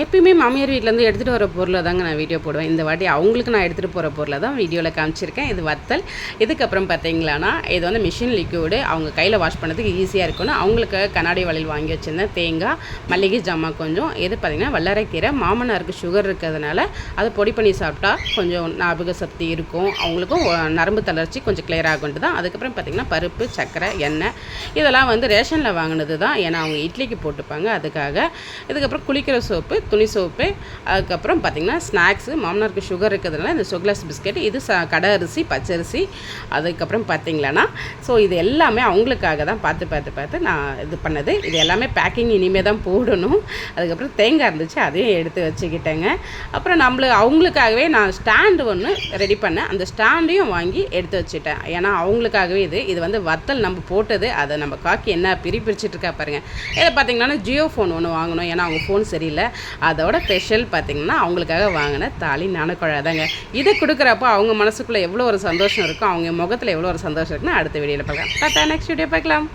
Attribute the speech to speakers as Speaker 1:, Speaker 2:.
Speaker 1: எப்பயுமே மாமியார் வீட்டிலேருந்து எடுத்துகிட்டு வர பொருளை தாங்க நான் வீடியோ போடுவேன். இந்த வாட்டி அவங்களுக்கு நான் எடுத்துகிட்டு போகிற பொருளை தான் வீடியோவில் காமிச்சிருக்கேன். இது வத்தல். இதுக்கப்புறம் பார்த்தீங்களான்னா இது வந்து மிஷின் லிக்யூடு அவங்க கையில் வாஷ் பண்ணுறதுக்கு ஈஸியாக இருக்கணும் அவங்களுக்கு கண்ணாடி வளையல் வாங்கி வச்சுருந்தேன். தேங்காய் மல்லிகை ஜாமா கொஞ்சம். இது பார்த்திங்கன்னா வல்லரைக்கீரை மாமனாருக்கு சுகர் இருக்கிறதுனால அதை பொடி பண்ணி சாப்பிட்டா கொஞ்சம் ஞாபக சக்தி இருக்கும். அவங்களுக்கும் நரம்பு தளர்ச்சி கொஞ்சம் கிளியர் ஆகுன்ட்டு தான். அதுக்கப்புறம் பார்த்திங்கன்னா பருப்பு சர்க்கரை எண்ணெய். இதெல்லாம் வந்து ரேஷனில் வாங்கினது தான். ஏன்னா அவங்க இட்லிக்கு போட்டுப்பாங்க. அதுக்காக இதுக்கப்புறம் குளிக்கிற சோப்பு துணி சோப்பு அதுக்கப்புறம் பார்த்திங்கன்னா ஸ்நாக்ஸு மாமனாருக்கு சுகர் இருக்கிறதுனால இந்த சுகலஸ் பிஸ்கெட் இது ச கடை அரிசி பச்சரிசி அதுக்கப்புறம் பார்த்தீங்களான்னா ஸோ இது எல்லாமே அவங்களுக்காக தான் பார்த்து பார்த்து பார்த்து நான் இது பண்ணது. இது எல்லாமே பேக்கிங் இனிமேல் தான் போடணும். அதுக்கப்புறம் தேங்காய் இருந்துச்சு அதையும் எடுத்து வச்சுக்கிட்டேங்க. அப்புறம் நம்மளு அவங்களுக்காகவே நான் ஸ்டாண்டு ஒன்று ரெடி பண்ணேன் அந்த ஸ்டாண்டையும் வாங்கி எடுத்து வச்சுட்டேன். ஏன்னா அவங்களுக்காகவே இது. இது வந்து வத்தல் நம்ம போட்டது. அதை நம்ம காக்கி என்ன பிரி பிரிச்சுட்டு இருக்கா பாருங்க. இதை பார்த்திங்கன்னா ஜியோ ஃபோன் ஒன்று வாங்கணும். ஏன்னா அவங்க ஃபோன் சரியில்லை. அதோட ஸ்பெஷல் பார்த்தீங்கன்னா அவங்களுக்காக வாங்கின தாலி நாணக்குழாதாங்க இதை கொடுக்குறப்போ அவங்க மனசுக்குள்ளே எவ்வளோ ஒரு சந்தோஷம் இருக்கும் அவங்க முகத்தில் எவ்வளோ ஒரு சந்தோஷம் இருக்குன்னு அடுத்த வீடியோவில் பார்க்கலாம். டாட்டா நெக்ஸ்ட் வீடியோ பார்க்கலாம்.